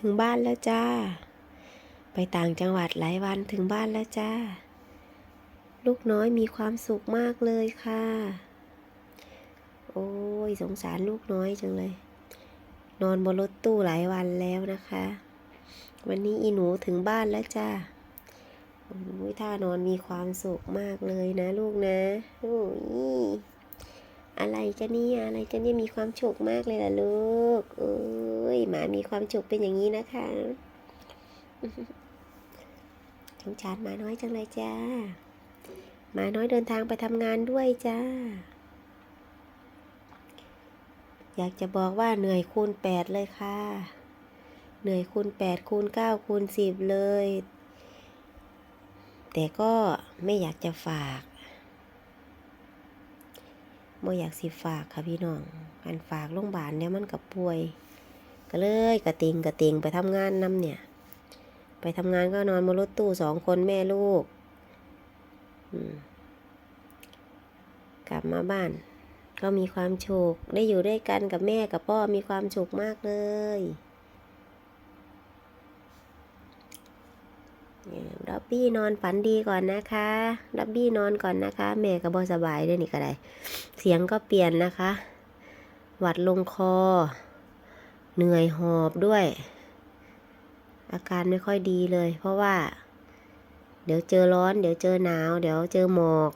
ถึงบ้านแล้วจ้า ไปต่างจังหวัดหลายวันถึงบ้านแล้วจ้า ลูกน้อยมีความสุขมากเลยค่ะ โอ้ยสงสารลูกน้อยจังเลย นอนบนรถตู้หลายวันแล้วนะคะ วันนี้อีหนูถึงบ้านแล้วจ้าโอ้ยท่านอนมีความสุขมากเลยนะลูกนะโอ้ย อะไรกันเนี่ยอะไรกันเนี่ยมีความสุขมากเลยล่ะลูกเอ้ยหมามีความสุขเป็นอย่างนี้นะคะสงสารหมาน้อยจังเลยจ้าหมาน้อยเดินทางไปทำงานด้วยจ้า อยากจะบอกว่าเหนื่อยคูณแปดเลยค่ะ เหนื่อยคูณแปดคูณเก้าคูณสิบเลย แต่ก็ไม่อยากจะฝาก ไม่อยากสิฝากค่ะพี่น้องการฝากโรงพยาบาลเนี่ยมันกับป่วย ก็เลยกระติงกระติงไปทำงานน้ำเนี่ย ไปทำงานก็นอนบนรถตู้สองคนแม่ลูกกลับมาบ้าน ก็มีความโชคได้อยู่ด้วยกันกับแม่กับพ่อมีความโชคมากเลยเนี่ย ดับบี้นอนฝันดีก่อนนะคะดับบี้นอนก่อนนะคะ แม่ก็บอสบายด้วยนี่ก็ได้ เสียงก็เปลี่ยนนะคะ หวัดลงคอ เหนื่อยหอบด้วย อาการไม่ค่อยดีเลย เพราะว่า เดี๋ยวเจอร้อน เดี๋ยวเจอหนาว เดี๋ยวเจอหมอก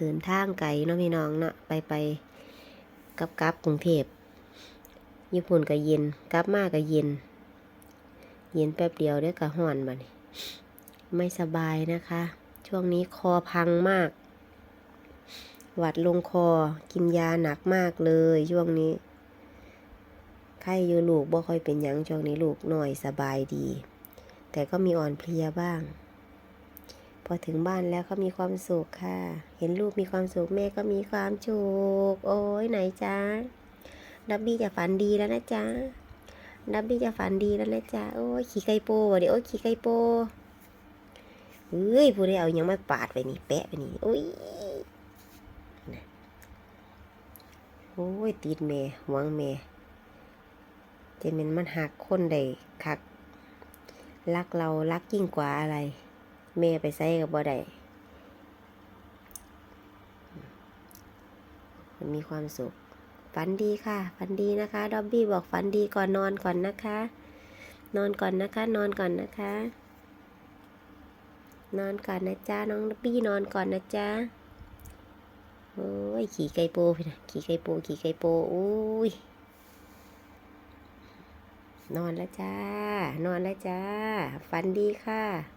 ตื่นทางไกลเนาะพี่น้องเนาะไปไปกับกับกรุงเทพญี่ปุ่นก็เย็นกลับมาก็เย็น เย็นแป๊บเดียวเดี๋ยวก็ห่อนมานี่ ไม่สบายนะคะ ช่วงนี้คอพังมาก หวัดลงคอกินยาหนักมากเลยช่วงนี้ ไข้อยู่ลูกบ่ค่อยเป็นหยังช่วงนี้ลูกหน่อยสบายดี แต่ก็มีอ่อนเพลียบ้าง พอถึงบ้านแล้วก็มีความสุขค่ะ เห็นลูกมีความสุขแม่ก็มีความสุขโอ้ยไหนจ้าดับบี้จะฝันดีแล้วนะจ๊ะดับบี้จะฝันดีแล้วนะจ๊ะ โอ้ย ขี่ไก่โปวะเดี๋ยวโอ้ย ขี่ไก่โป เฮ้ยผู้ใดเอายังมาปาดไปนี่แปะไปนี่โอ้ยนะโอ้ยติดแม่หวังแม่เจะเป็นมันหักคนใดคักรักเรารักยิ่งกว่าอะไร แม่ไปใส่กับบ่ได้มันมีความสุขฝันดีค่ะฝันดีนะคะ ดอบบี้บอกฝันดีก่อนนอนก่อนนะคะ นอนก่อนนะคะ นอนก่อนนะคะ นอนก่อนนะจ๊ะน้องดอบบี้นอนก่อนนะจ๊ะโอ้ยขี่ไก่โปพี่นะขี่ไก่โปขี่ไก่โปโอ้ยนอนแล้วจ้า นอนแล้วจ้า ฝันดีค่ะ